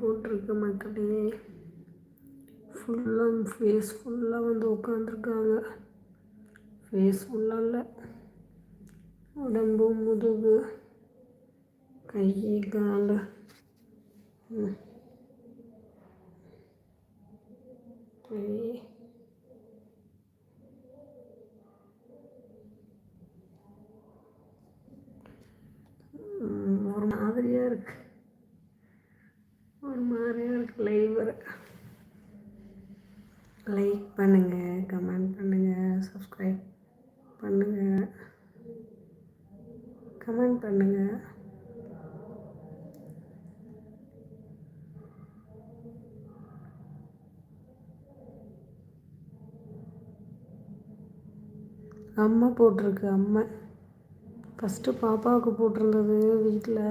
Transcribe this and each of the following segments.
போட்டிருக்க மக்களே. ஃபுல்லாக ஃபேஸ் ஃபுல்லாக வந்து உட்காந்துருக்காங்க ஃபேஸ் ஃபுல்லாக இல்லை. உடம்பு முதுகு கை கால். ஒரு மாதிரியாக இருக்குது அம்மா போட்டிருக்கு அம்மா. ஃபஸ்ட்டு பாப்பாவுக்கு போட்டிருந்தது வீட்டில்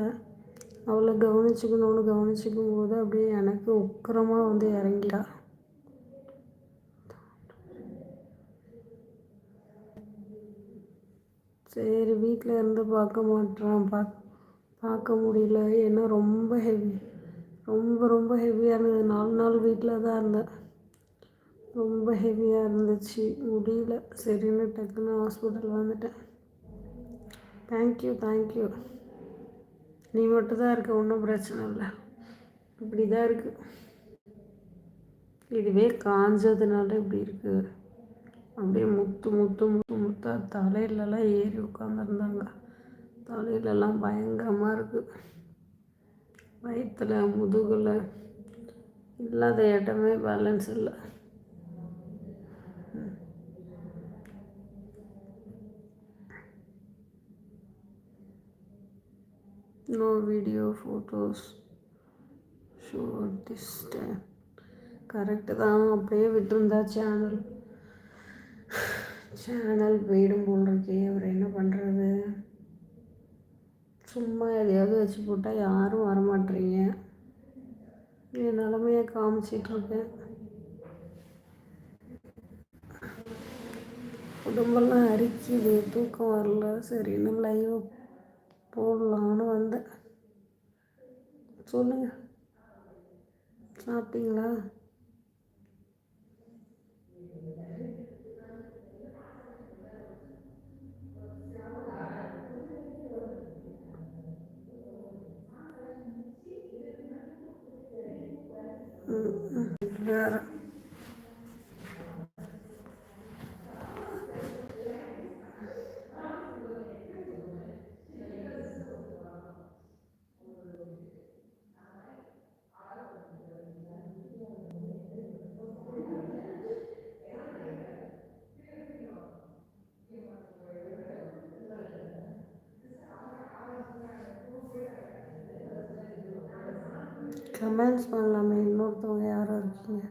அவளை கவனிச்சுக்கணும்னு கவனிச்சிக்கும் போது அப்படியே எனக்கு உக்கரமாக வந்து இறங்கிட்டா. சரி வீட்டில் இருந்து பார்க்க மாட்டேறான் பா பார்க்க முடியல. ஏன்னா ரொம்ப ஹெவி ரொம்ப ரொம்ப ஹெவியாக இருந்தது நாலு நாள் வீட்டில் தான் இருந்தேன். ரொம்ப ஹெவியாக இருந்துச்சு. முடியல. சரின்னு டக்குன்னு ஹாஸ்பிட்டல் வந்துட்டேன். தேங்க்யூ தேங்க்யூ நீ மட்டும் தான் இருக்க. ஒன்றும் பிரச்சனை இல்லை. இப்படி தான் இருக்குது இதுவே காஞ்சதுனால இப்படி இருக்குது அப்படியே முத்து முத்து முத்து முத்தா தலையிலலாம் ஏறி உட்காந்துருந்தாங்க தலையிலலாம் பயங்கரமாக இருக்குது வயிற்றில் முதுகில் இல்லாத இடமே பேலன்ஸ் இல்லை. No video photos show this time correct தான். அப்படியே விட்டுருந்தா சேனல் சேனல் போயிடும் போல் இருக்கே. அவர் என்ன பண்ணுறது சும்மா எதையாவது வச்சு போட்டால் யாரும் வரமாட்டீங்க என் நிலமையை காமிச்சிட்ருக்கேன் உடம்பெல்லாம் அரிக்குது. தூக்கம் வரல. சரின்னு லைவை போடலான்னு வந்தேன். சொல்லுங்கள் சாப்பிட்டீங்களா? வேறு. கமெண்ட்ஸ் பண்ணலாமே. இன்னொருத்தவங்க யாரும் இருக்கீங்க.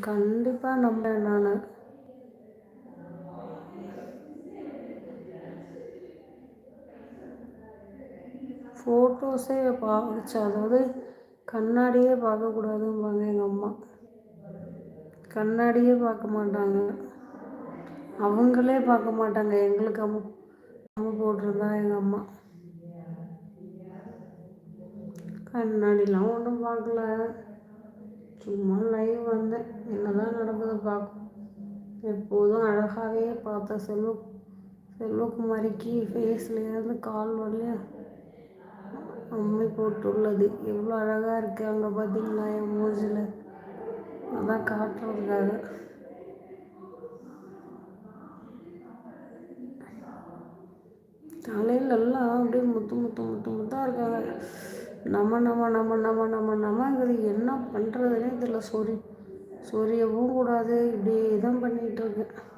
கண்டிப்பாக நம்புறேன் நான். ஃபோட்டோஸே பார்த்து அதாவது கண்ணாடியே பார்க்கக்கூடாதும்பாங்க எங்கள் அம்மா. கண்ணாடியே பார்க்க மாட்டாங்க. அவங்களே பார்க்க மாட்டாங்க. எங்களுக்கு அம்மா அம்மா போட்டிருந்தா எங்கள் அம்மா. கண்ணாடிலாம் ஒன்றும் பார்க்கல. சும்மா லைவ் வந்தேன். என்ன தான் நடக்குது பார்க்கும் எப்போதும் அழகாகவே பார்த்த செல்வ செல்வகுமாரிக்கு ஃபேஸ்லேருந்து கால் வரலையும் அம்மை போட்டுள்ளது. எவ்வளோ அழகாக இருக்குது அங்கே பார்த்தீங்களா என் மூஞ்சில். அதான் காட்டுறதுக்காக. தலையில எல்லாம் அப்படியே முத்து முத்து முத்து முத்தாக இருக்காங்க. நம்ம நம்ம நம்ம நம்ம நம்ம நம்மங்கிறது என்ன பண்ணுறதுனே தெரியல. சொறி சொரியவும் கூடாது இப்படி தான் பண்ணிகிட்டு இருக்கேன்.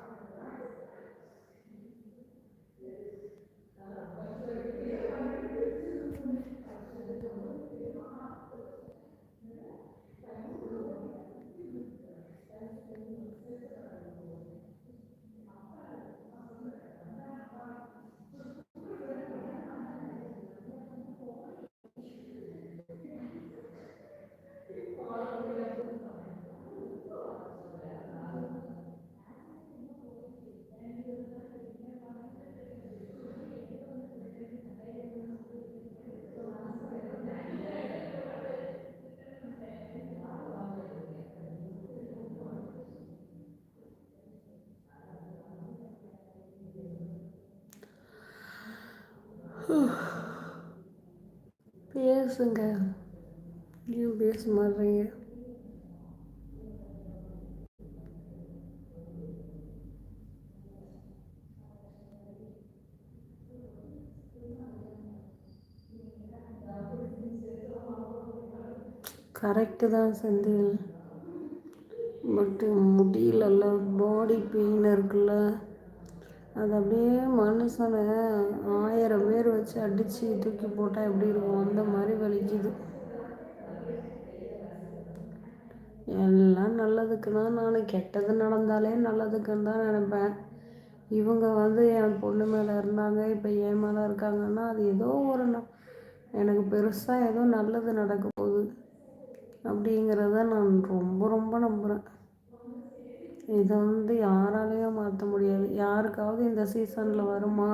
பேசுங்க. ஏன் பேச மாட்டேங்க கரெக்டு தான் செந்தில். பட்டு முடியலல்ல பாடி பெயின் இருக்குல்ல. அது அப்படியே மனுஷனை ஆயிரம் பேர் வச்சு அடித்து தூக்கி போட்டால் எப்படி இருக்கும்? அந்த மாதிரி வலிக்குது. எல்லாம் நல்லதுக்குன்னா நான் கெட்டது நடந்தாலே நல்லதுக்குன்னு தான் நினைப்பேன். இவங்க வந்து என் பொண்ணு மேலே இருந்தாங்க இப்போ என் மேலே இருக்காங்கன்னா அது ஏதோ ஒரு எனக்கு பெருசாக ஏதோ நல்லது நடக்க போகுது. அப்படிங்கிறத நான் ரொம்ப ரொம்ப நம்புகிறேன் இதை வந்து யாராலையும் மாற்ற முடியாது. யாருக்காவது இந்த சீசனில் வருமா?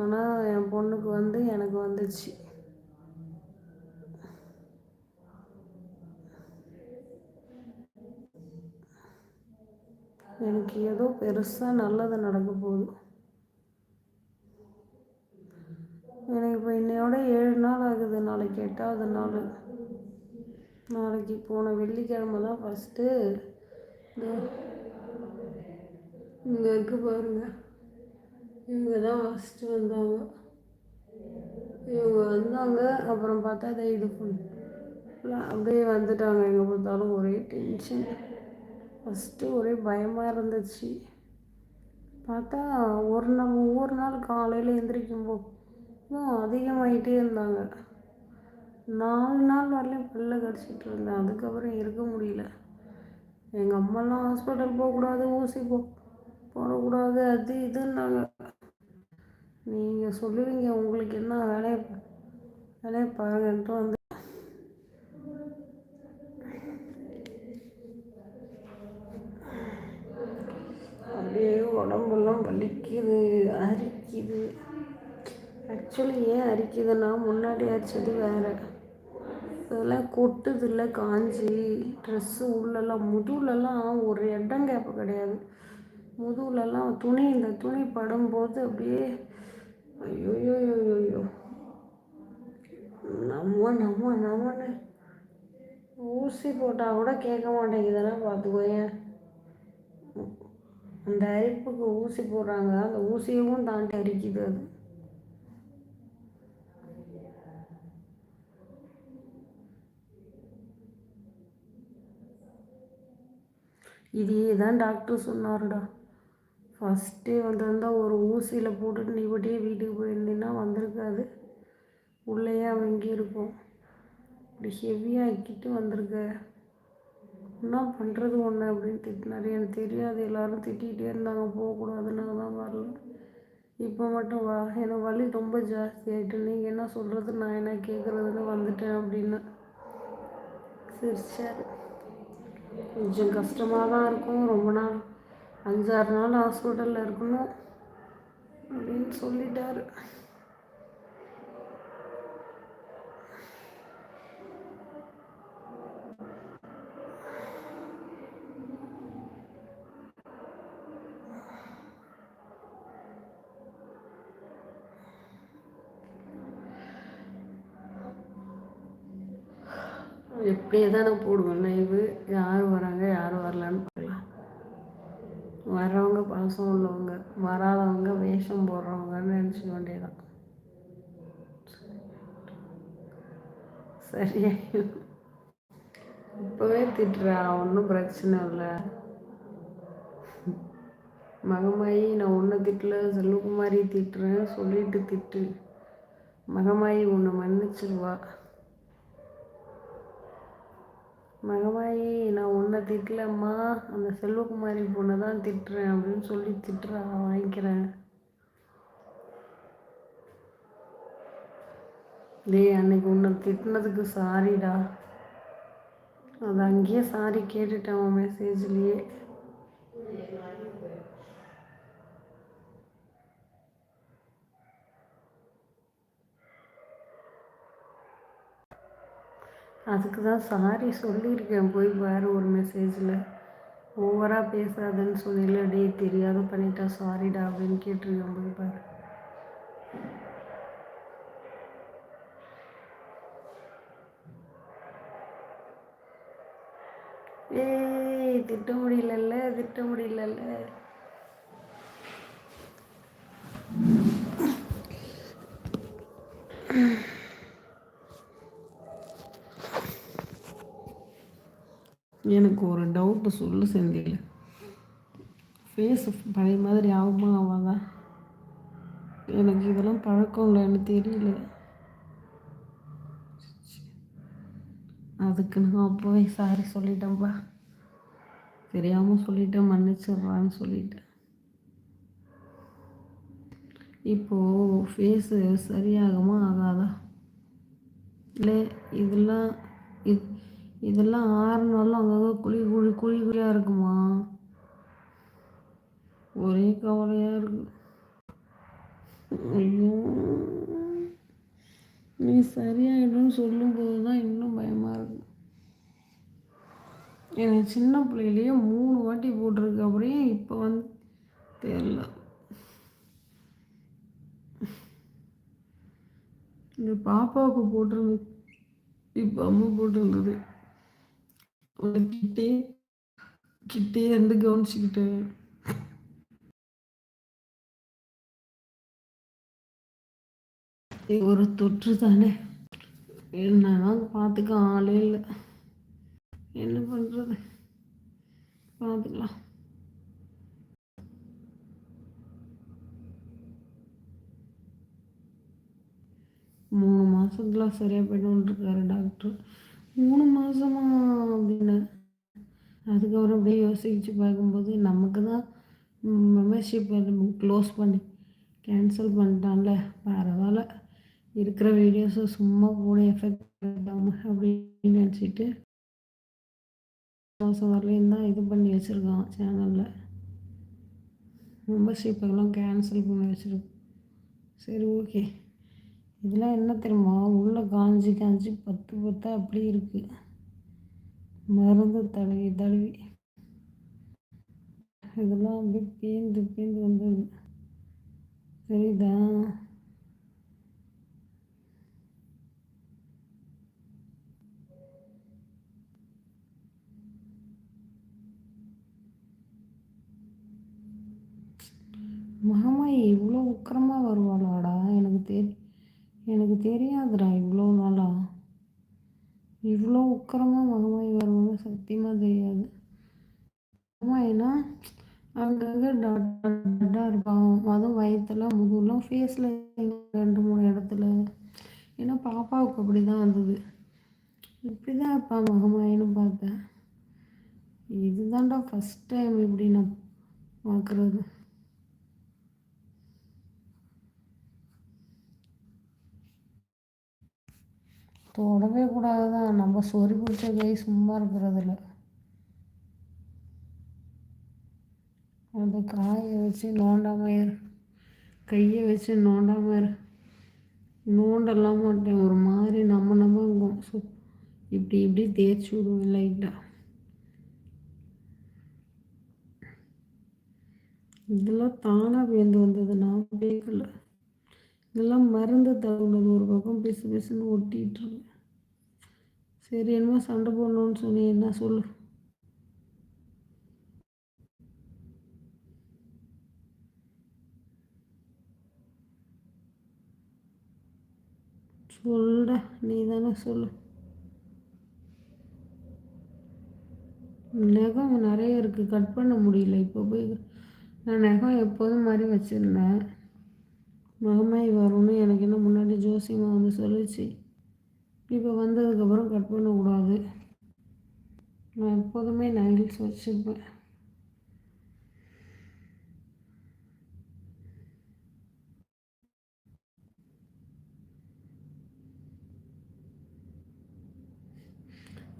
ஆனால் என் பொண்ணுக்கு வந்து எனக்கு வந்துச்சு. எனக்கு ஏதோ பெருசாக நல்லது நடக்க போகுது. எனக்கு இப்போ இன்னையோட ஏழு நாள் ஆகுது. நாளைக்கு எட்டாவது நாள். நாளைக்கு போன வெள்ளிக்கிழமை தான் ஃபஸ்ட்டு இங்கே இருக்கு பாருங்க. இவங்க தான் ஃபஸ்ட்டு வந்தாங்க. இவங்க வந்தாங்க அப்புறம் பார்த்தா அதை இது அப்படியே வந்துட்டாங்க. எங்கே பார்த்தாலும் ஒரே டென்ஷன் ஃபஸ்ட்டு ஒரே பயமாக இருந்துச்சு. பார்த்தா ஒரு நாள் ஒவ்வொரு நாள் காலையில் எந்திரிக்கும் இன்னும் அதிகமாகிட்டே இருந்தாங்க. நாலு நாள் வரலையும் பல்ல கடிச்சிட்டு இருந்தேன். அதுக்கப்புறம் இருக்க முடியல. எங்கள் அம்மாலாம் ஹாஸ்பிட்டல் போகக்கூடாது ஊசி போ போடக்கூடாது அது இதுன்னாங்க. நீங்கள் சொல்லுவீங்க உங்களுக்கு என்ன வேலையை வேலையை பாருங்கன்ட்டு வந்து. அப்படியே உடம்பெல்லாம் வலிக்குது அரிக்குது. ஆக்சுவலி ஏன் அரிக்குதுன்னா முன்னாடி அரிச்சது வேறு. இதெல்லாம் கொட்டுதில்ல காஞ்சி ட்ரெஸ்ஸு உள்ளெல்லாம் முதுகுலலாம் ஒரு இடம் கேப்பு கிடையாது. முதுகுலலாம் துணி இந்த துணி படும்போது அப்படியே ஐயோ ஐயோ நம்ம நம்ம நம்மன்னு ஊசி போட்டால் கூட கேட்க மாட்டேங்குதுன்னா பார்த்துக்கோங்க அந்த அரிப்புக்கு ஊசி போடுறாங்க. அந்த ஊசியவும் தாண்டி அரிக்குது அது. இதே தான் டாக்டர் சொன்னாருடா. ஃபஸ்ட்டே வந்திருந்தால் ஒரு ஊசியில் போட்டுட்டு நீ பட்டியே வீட்டுக்கு போயிருந்தீங்கன்னா வந்திருக்காது. உள்ளேயே அவங்கி இருக்கும் இப்படி ஹெவியாக ஆக்கிட்டு வந்திருக்க. என்ன பண்ணுறது ஒன்று அப்படின்னு திட்டினாரு. எனக்கு தெரியாது. எல்லோரும் திட்டிகிட்டே இருந்தாங்க. போகக்கூடாதுன்னு தான் வரல. இப்போ மட்டும் வா. எனக்கு வலி ரொம்ப ஜாஸ்தி ஆகிட்டு நீங்கள் என்ன சொல்கிறது நான் என்ன கேட்குறதுன்னு வந்துட்டேன் அப்படின்னு. சரி சரி. கொஞ்சம் கஷ்டமாக தான் இருக்கும். ரொம்ப நாள் அஞ்சாறு நாள் ஹாஸ்பிட்டலில் இருக்கணும் அப்படின்னு சொல்லிட்டாரு. எப்படியே தான் நான் போடுவேன் யார் வராங்க யார் வரலான்னு பார்க்கலாம். வர்றவங்க பாசம் உள்ளவங்க வராதவங்க வேஷம் போடுறவங்கன்னு நினச்சிக்க வேண்டியதான் சரி. இப்போவே திட்டுறா ஒன்றும் பிரச்சனை இல்லை. மகமாயி நான் ஒன்றை திட்டல செல்வகுமாரி திட்டுறேன் சொல்லிட்டு திட்டு. மகமாயி உன்னை மன்னிச்சிருவா. மகமாயி நான் உன்னை திட்டலம்மா. அந்த செல்வகுமாரி பொண்ணை தான் திட்டுறேன் அப்படின்னு சொல்லி திட்டுறா வாங்கிக்கிறேன். டேய் அன்னைக்கு உன்னை திட்டினதுக்கு சாரிடா. அது அங்கேயே சாரி கேட்டுட்டேன் மெசேஜ்லேயே அதுக்கு தான் சாரி சொல்லியிருக்கேன். போய் வேறு ஒரு மெசேஜில் ஓவராக பேசாதன்னு சொன்னில டே தெரியாத பண்ணிட்டா சாரிடா அப்படின்னு கேட்டிருக்கேன். போய் பாரு. ஏய் திட்ட முடியலல்ல திட்ட முடியலல்ல. எனக்கு ஒரு டவுட்டு சொல்லு செந்தில். ஃபேஸ் பழைய மாதிரி ஆகுமா ஆகாதா? எனக்கு இதெல்லாம் பழக்கம் இல்லைன்னு தெரியல. அதுக்கு நான் அப்போவே சாரி சொல்லிட்டேன்ப்பா தெரியாமல் சொல்லிட்டேன் மன்னிச்சிடுறான்னு சொல்லிட்டேன். இப்போது ஃபேஸு சரியாகுமா ஆகாதா? இல்லை இதெல்லாம் இது இதெல்லாம் ஆறு நாளும் அங்கங்கே குழி குழி குழி குழியாக இருக்குமா? ஒரே கவலையாக இருக்கு. ஐயோ. நீ சரியாயிடும்னு சொல்லும்போது தான் இன்னும் பயமாக இருக்கு. எனக்கு சின்ன பிள்ளையிலேயே மூணு வாட்டி போட்டிருக்கு. அப்படியே இப்போ வந்து தெரில இந்த பாப்பாவுக்கு போட்டிருந்து இப்போ அம்மா போட்டிருந்தது. கிட்டே கிட்டே இருந்து கவனிச்சுக்கிட்டு. ஒரு தொற்று தானே? என்னதான் பார்த்துக்க ஆளே இல்லை. என்ன பண்ணுறது பார்த்துக்கலாம். மூணு மாதத்துல சரியாக இருக்காரு டாக்டர் மூணு மாதமா அப்படின்னு. அதுக்கப்புறம் அப்படியே யோசிச்சு பார்க்கும்போது நமக்கு தான் மெம்பர்ஷிப் க்ளோஸ் பண்ணி கேன்சல் பண்ணிட்டான்ல. பரவாயில்ல. இருக்கிற வீடியோஸை சும்மா கூட எஃபெக்ட் அப்படின்னு நினச்சிட்டு மாதம் வரலையும் தான் இது பண்ணி வச்சுருக்கான் சேனலில் மெம்பர்ஷிப்பெல்லாம் கேன்சல் பண்ணி வச்சுருக்கோம் சரி ஓகே இதெல்லாம் என்ன தெரியுமா? உள்ளே காஞ்சி காஞ்சி பத்து பத்தா அப்படி இருக்குது மருந்து தடவி தடவி இதெல்லாம் அப்படியே பேந்து பீந்து வந்து சரிதா மாமா இவ்வளோ உக்கரமாக வருவாளாடா? எனக்கு தெரியும் எனக்கு தெரியாதுடா இவ்வளோ நாளா. இவ்வளோ உக்கரமாக மகமாயி வருவாங்க சத்தியமாக தெரியாது. மகமாயினா அங்கங்கே டட்டாக இருப்பான் அதுவும் வயிற்றுலாம் முதுகுலாம் ஃபேஸில் ரெண்டு மூணு இடத்துல. ஏன்னா பாப்பாவுக்கு அப்படி தான் வந்தது. இப்படி தான் இருப்பான் மகமாயின்னு பார்த்தேன். இதுதான்டா ஃபஸ்ட் டைம் இப்படி நான் பார்க்குறது தொடவே கூடாது தான் நம்ம சொறி பிடிச்ச கை சும்மா இருக்கிறதில்ல. அந்த காயை வச்சு நோண்டாமல் கையை வச்சு நோண்டாமல் நோண்டெல்லாம் மாட்டேன். ஒரு மாதிரி நம்ம நம்ம சு இப்படி இப்படி தேய்ச்சி விடுவேன் லைட்டாக இதெல்லாம் தானாக வேந்து வந்தது. நான் கேட்கல இதெல்லாம் மருந்து தகுந்தது ஒரு பக்கம் பிசு பிசுன்னு ஒட்டிகிட்டு சரி என்னமோ சண்டை போடணும்னு சொன்னி என்ன சொல்லு? சொல்ட நீ தானே சொல்லு. நகம் நிறைய இருக்குது கட் பண்ண முடியல இப்போ போய் நான் நகம் எப்போதும் மாதிரி வச்சுருந்தேன். மகமாய் வரும்னு எனக்கு என்ன முன்னாடி ஜோசியமாக வந்து சொல்லிச்சு. இப்போ வந்ததுக்கப்புறம் கட் பண்ணக்கூடாது. நான் எப்போதுமே நைல்ஸ் வச்சுருப்பேன்.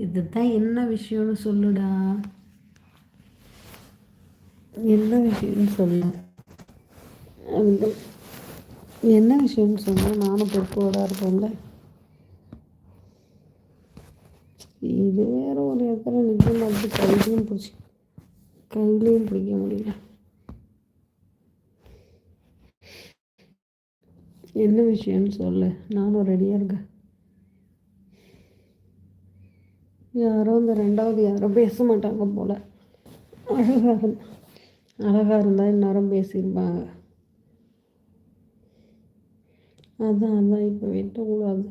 இதுதான் என்ன விஷயம்னு சொல்லுடா. என்ன விஷயம்னு சொல்லு. என்ன விஷயம்னு சொன்னால் நானும் பொறுப்போடாக இருப்பேன்ல இது வேற ஒரு இடத்துல நிற்க மாட்டேது கையிலையும் பிடிச்சி கையிலையும் பிடிக்க முடியல. என்ன விஷயம்னு சொல்ல. நானும் ரெடியாக இருக்கேன். யாரோ இந்த ரெண்டாவது யாரும் பேச மாட்டாங்க போல். அழகாக அழகாக இருந்தால் இந்நேரம் பேசியிருப்பாங்க. அதான் அதான் இப்போ வெட்டக்கூடாது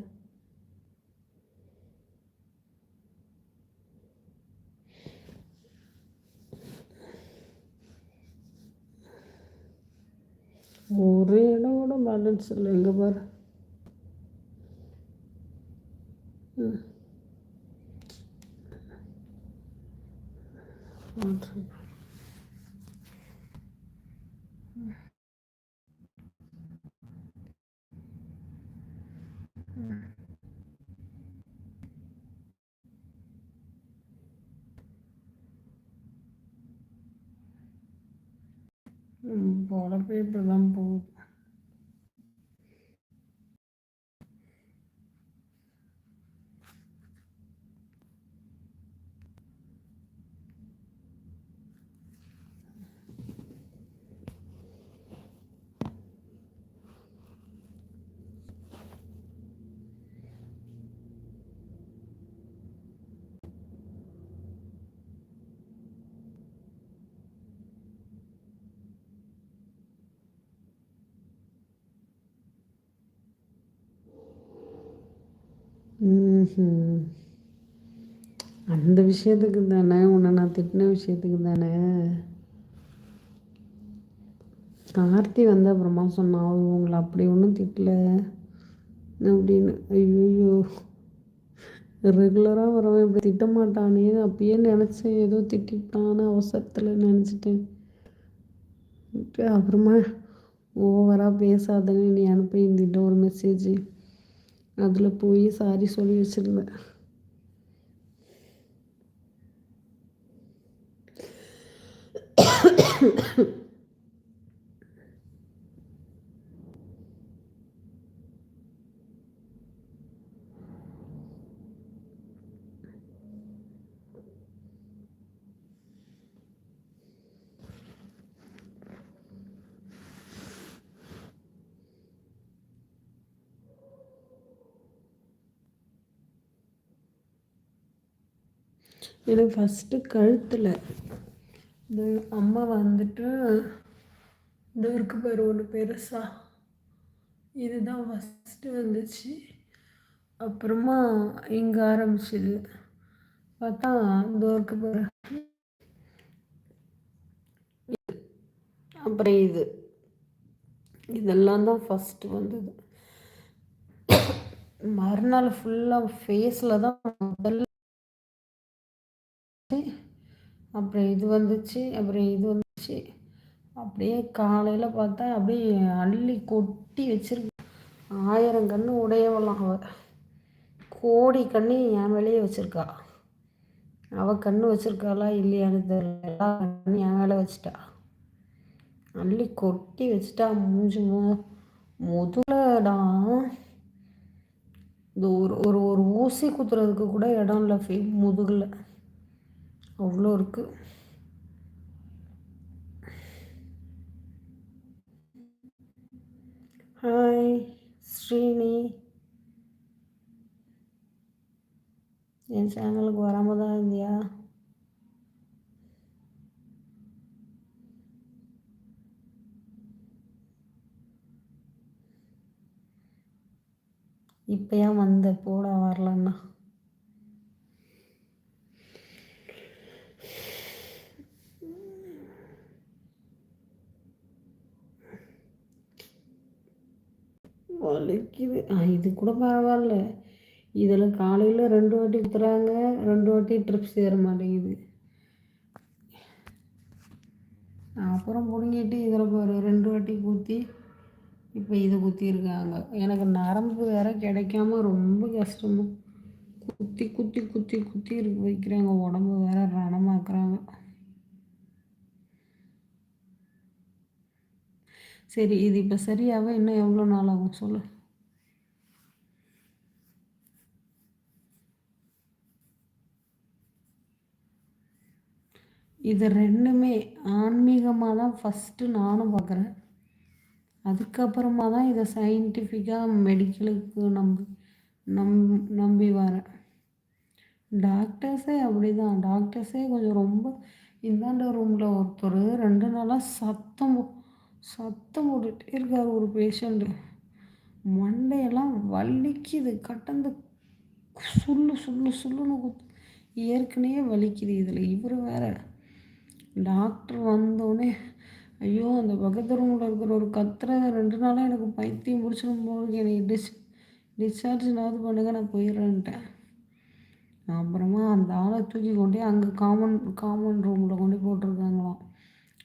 ஒரு இடம் கூட பேலன்ஸ் இல்லை எங்கே பாரு. ம். பொழப்பே இப்படி தான் போகுது. அந்த விஷயத்துக்கு தானே உன்னை நான் திட்டின விஷயத்துக்கு தானே. கார்த்தி வந்த அப்புறமா சொன்னான் அவள் உங்களை அப்படி ஒன்றும் திட்டல. அப்படின்னு. ஐயோ ரெகுலராக வரவன் இப்படி திட்ட மாட்டானே. அப்பயே நினச்சேன் ஏதோ திட்டான்னு அவசரத்தில் நினச்சிட்டேன். அப்புறமா ஓவராக பேசாதன்னு நீ அனுப்பி அனுப்பியிருந்திட்ட ஒரு மெசேஜ் அதில் போய் சாரி சொல்லி வச்சுருந்தேன் எனக்கு ஃபஸ்ட்டு கழுத்தில். இந்த அம்மா வந்துட்டு இந்த இருக்கு பேர் ஒன்று பெருசா. இதுதான் ஃபஸ்ட்டு வந்துச்சு. அப்புறமா இங்கே ஆரம்பிச்சிது. பார்த்தா இந்த இருக்கு பேர் அப்புறம் இது. இதெல்லாம் தான் ஃபஸ்ட்டு வந்தது. மறுநாள் ஃபுல்லாக ஃபேஸில் தான் முதல்ல அப்புறம் இது வந்துச்சு அப்புறம் இது வந்துச்சு. அப்படியே காலையில் பார்த்தா அப்படியே அள்ளி கொட்டி வச்சிருக்கு. ஆயிரம் கன்று உடையவெல்லாம் அவள் கோடி கண்ணு என் மேலேயே வச்சுருக்கா. அவள் கண்ணு வச்சுருக்காளா இல்லையான்னு தெரியல. எல்லா கண்ணு என் மேலே வச்சுட்டா. அள்ளி கொட்டி வச்சுட்டா மூஞ்சி மு முதலடா இந்த ஒரு ஒரு ஒரு ஊசி குத்துறதுக்கு கூட இடம் இல்லை ஃபீ முதுகில். அவ்வளோ இருக்குது ஹாய் ஸ்ரீனி. என் சேனலுக்கு வராமல் தான் இருந்தியா? இப்போ ஏன் வந்த போட வரலன்னா. வலிக்குது. இது கூட பரவாயில்ல. இதில் காலையில் ரெண்டு வாட்டி குத்துறாங்க ரெண்டு வாட்டி ட்ரிப்ஸ் ஏற மாட்டேங்குது. அப்புறம் பிடுங்கிட்டு இதில் பாரு ரெண்டு வாட்டி குத்தி இப்போ இதை குத்திருக்காங்க எனக்கு நரம்பு வேற கிடைக்காம ரொம்ப கஷ்டமாக குத்தி குத்தி குத்தி குத்தி வைக்கிறாங்க. உடம்பு வேற ரணமாக்குறாங்க. சரி இது இப்போ சரியாக இன்னும் எவ்வளோ நாள் ஆகும்? சொல்லு. இது ரெண்டுமே ஆன்மீகமாக தான் ஃபஸ்ட்டு நானும் பார்க்குறேன் அதுக்கப்புறமா தான் இதை சயின்டிஃபிக்காக மெடிக்கலுக்கு நம்பி நம் நம்பி வரேன். டாக்டர்ஸே அப்படி தான் டாக்டர்ஸே கொஞ்சம் ரொம்ப இந்தாண்ட ரூமில் ஒருத்தர் ரெண்டு நாளாக சத்தம் சத்தம் போட்டுகிட்டே இருக்கார் ஒரு பேஷண்ட்டு மண்டையெல்லாம் வலிக்குது. கட்டந்து சுள்ளு சுள்ளு சுள்ளுன்னு குத்து ஏற்கனவே வலிக்குது இதில். இவர் வேற டாக்டர் வந்தோடனே ஐயோ அந்த பக்கத்து ரூமில் இருக்கிற ஒரு கத்துற ரெண்டு நாளாக எனக்கு பைத்தியம் பிடிச்சிடும் போது என்னை டிஸ் டிஸ்சார்ஜ்னாவது பண்ணுங்க நான் போயிடுறேன்ட்டேன். அப்புறமா அந்த ஆளை தூக்கி கொண்டே அங்கே காமன் காமன் ரூமில் கொண்டு போட்டிருக்காங்களாம்.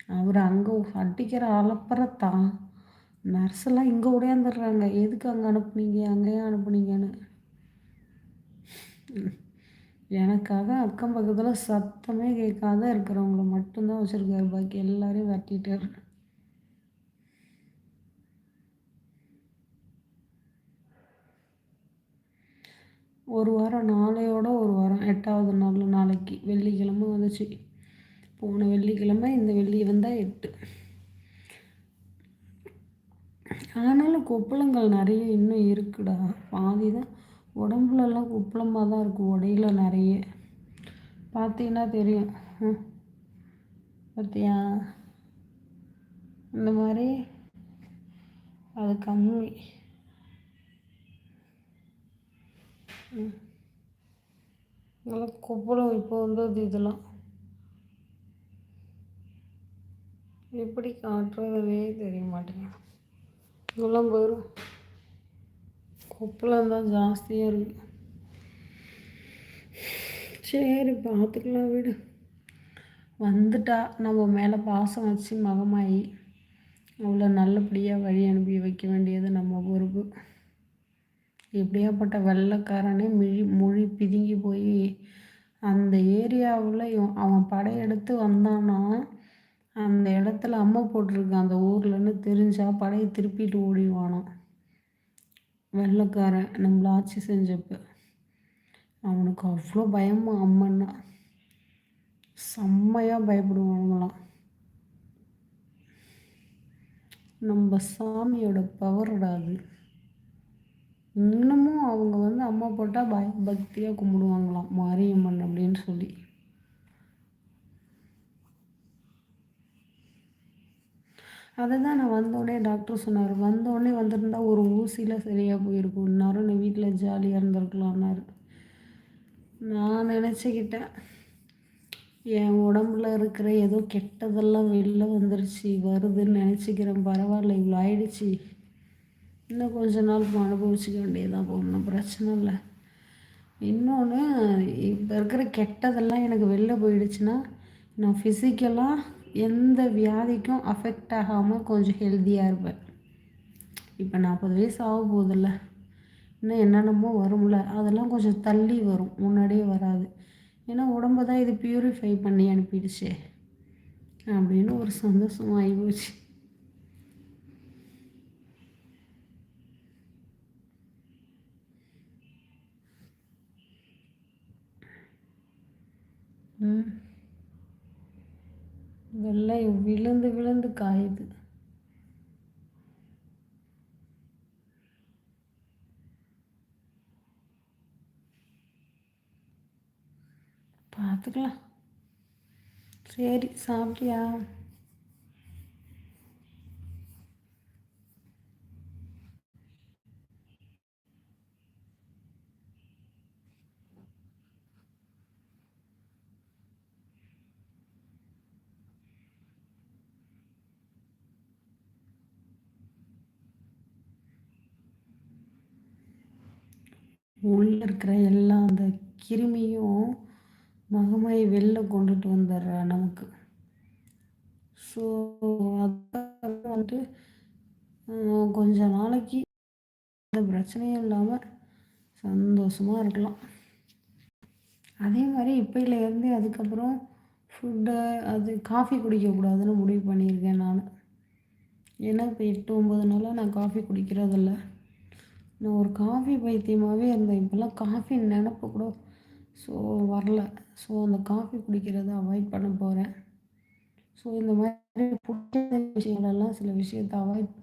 அவர் அங்கே அடிக்கிற அலப்பறத்தான் நர்ஸெல்லாம் இங்கே உடையாந்துடுறாங்க. எதுக்கு அங்கே அனுப்புனீங்க? அங்கேயே அனுப்புனீங்கன்னு. எனக்காக அக்கம் பக்கத்தில் சத்தமே கேட்காத இருக்கிறவங்கள மட்டும்தான் வச்சுருக்காரு. பாக்கி எல்லாரையும் வெட்டிட்டார் ஒரு வாரம் நாளையோட ஒரு வாரம். எட்டாவது நாள் நாளைக்கு. வெள்ளிக்கிழமை வந்துச்சு. போன வெள்ளிக்கிழமை இந்த வெள்ளி வந்தால் எட்டு. ஆனாலும் கொப்பளங்கள் நிறைய இன்னும் இருக்குடா. பாதி தான். உடம்புலலாம் கொப்பளமாக தான் இருக்கும் உடையில நிறைய. பார்த்தீங்கன்னா தெரியும். பார்த்தியா இந்த மாதிரி அது கம்மி. இதெல்லாம் நல்லா கொப்பளம் இப்போ வந்தது இதெல்லாம். எப்படி காட்டுறதுனே தெரிய மாட்டேங்குது இதெல்லாம் வரும் கொப்பளம் தான் ஜாஸ்தியாக இருக்கு. சரி பார்த்துக்கலாம் வீடு. வந்துட்டா நம்ம மேலே பாசம் வச்சு மகமாயி அவ்வளோ நல்லபடியாக வழி அனுப்பி வைக்க வேண்டியது நம்ம பொறுப்பு. எப்படியாப்பட்ட வெள்ளைக்காரனே மிழி மொழி பிதுங்கி போய் அந்த ஏரியாவில் அவன் படையெடுத்து வந்தான்னா அந்த இடத்துல அம்மை போட்டிருக்கு அந்த ஊர்லன்னு தெரிஞ்சால் படையை திருப்பிட்டு ஓடிடுவானாம். வெள்ளக்காரன் நம்மள ஆட்சி செஞ்சப்ப. அவனுக்கு அவ்வளோ பயமா அம்மன்னா. செம்மையாக பயப்படுவானுங்களாம். நம்ம சாமியோட பவர்டாது இன்னமும் அவங்க வந்து அம்மா போட்டால் பய பக்தியாக கும்பிடுவாங்களாம். மாரியம்மன் அப்படின்னு சொல்லி. அதை தான் நான் வந்தோடனே டாக்டர் சொன்னார். வந்தோடனே வந்திருந்தா ஒரு ஊசியில் சரியாக போயிருக்கும் இன்னும் நீ வீட்டில் ஜாலியாக இருந்திருக்கலாம்னாரு. நான் நினச்சிக்கிட்டேன் என் உடம்புல இருக்கிற ஏதோ கெட்டதெல்லாம் வெளில வந்துருச்சு வருதுன்னு நினச்சிக்கிறேன். பரவாயில்ல இவ்வளோ ஆயிடுச்சு. இன்னும் கொஞ்ச நாள் அனுபவிச்சுக்க வேண்டியதான் ஒன்றும் பிரச்சனை இல்லை. இன்னொன்று இப்போ இருக்கிற கெட்டதெல்லாம் எனக்கு வெளில போயிடுச்சுன்னா நான் ஃபிசிக்கலாக எந்த வியாதிக்கும் அஃபெக்ட் ஆகாமல் கொஞ்சம் ஹெல்த்தியாக இருப்பேன். இப்போ நாற்பது வயசு ஆக போதில்ல இன்னும் என்னென்னமோ வரும்ல. அதெல்லாம் கொஞ்சம் தள்ளி வரும். முன்னாடியே வராது. ஏன்னா உடம்பு தான் இது பியூரிஃபை பண்ணி அனுப்பிடுச்சே. அப்படின்னு ஒரு சந்தோஷம் ஆகிப்போச்சு Mm-hmm. வெள்ளை விழுந்து விழுந்து காயுது. பார்த்துக்கலாம். சரி சாப்பிட்டியா? உள்ளே இருக்கிற எல்லா அந்த கிருமியும் மகமாயி வெளில கொண்டுட்டு வந்துடுறா நமக்கு. ஸோ அதான் வந்துட்டு கொஞ்ச நாளைக்கு எந்த பிரச்சனையும் இல்லாமல் சந்தோஷமாக இருக்கலாம். அதே மாதிரி இப்போலேருந்து அதுக்கப்புறம் ஃபுட்டை அது காஃபி குடிக்கக்கூடாதுன்னு முடிவு பண்ணியிருக்கேன் நான். ஏன்னா இப்போ எட்டு ஒம்பது நாளாக நான் காஃபி குடிக்கிறதில்ல. நான் ஒரு காஃபி பைத்தியமாகவே இருந்தேன். இப்போல்லாம் காஃபி நினப்பு கூட ஸோ வரல. ஸோ அந்த காஃபி குடிக்கிறத அவாய்ட் பண்ண போகிறேன் ஸோ இந்த மாதிரி பிடிச்ச விஷயங்களெல்லாம் சில விஷயத்தை அவாய்ட்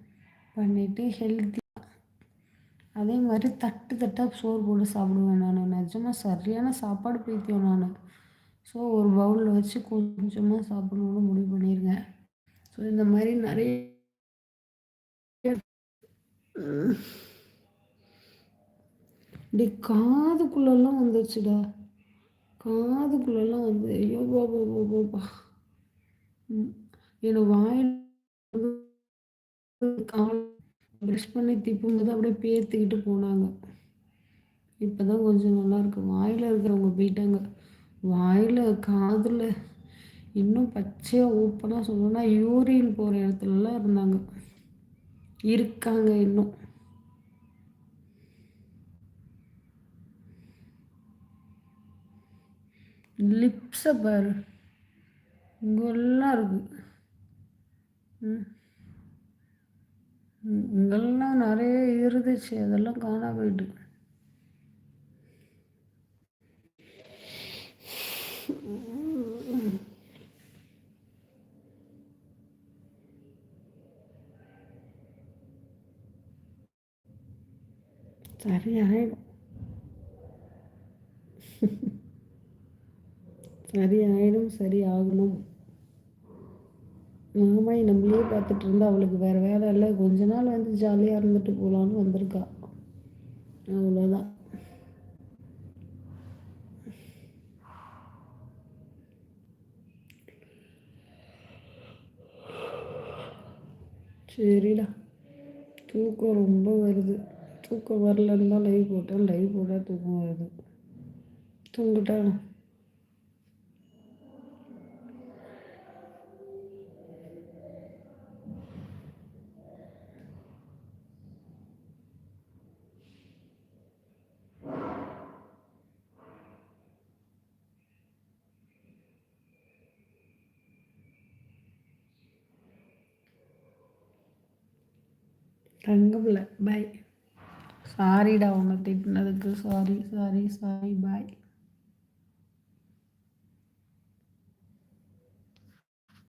பண்ணிவிட்டு ஹெல்த்தியாக அதே மாதிரி தட்டு தட்டாக சோறு போட்டு சாப்பிடுவேன் நான். நிஜமாக சரியான சாப்பாடு பைத்தியம் நான். ஸோ ஒரு பவுலில் வச்சு கொஞ்சமாக சாப்பிடணும்னு முடிவு பண்ணியிருக்கேன் ஸோ இந்த மாதிரி நிறைய இப்படி காதுக்குள்ளெல்லாம் வந்துச்சுடா. காதுக்குள்ளெல்லாம் வந்து ஐயோ பாபா பாபா என்னை வாயில் ப்ரெஷ் பண்ணி திப்பும்போது அப்படியே பேர்த்துக்கிட்டு போனாங்க. இப்போ தான் கொஞ்சம் நல்லாயிருக்கு வாயில் இருக்கிறவங்க போயிட்டாங்க. வாயில் காதில் இன்னும் பச்சையாக ஓப்பனாக சொல்லணும்னா யூரின் போகிற இடத்துலலாம் இருந்தாங்க. இருக்காங்க இன்னும். லிப்ஸை பாரு. இங்கெல்லாம் இருக்கு. இங்கெல்லாம் நிறைய இருந்துச்சு. அதெல்லாம் காணா போயிட்டு. சரி ஆயிடும். சரி ஆகணும் நாமாய் நம்மளே பார்த்துட்டு இருந்தா அவளுக்கு வேறு வேலை இல்லை. கொஞ்ச நாள் வந்து ஜாலியாக இருந்துட்டு போகலான்னு வந்திருக்கா. அவ்வளோதான் சரிடா. தூக்கம் ரொம்ப வருது. தூக்கம் வரலன்னு தான் லைவ் போட்டேன் லைவ் போட்டால் தூக்கம் வருது. தூங்கிட்டா தங்கமில்ல பாய் சாரிடா உன்னை திட்டினதுக்கு. Sorry sorry sorry bye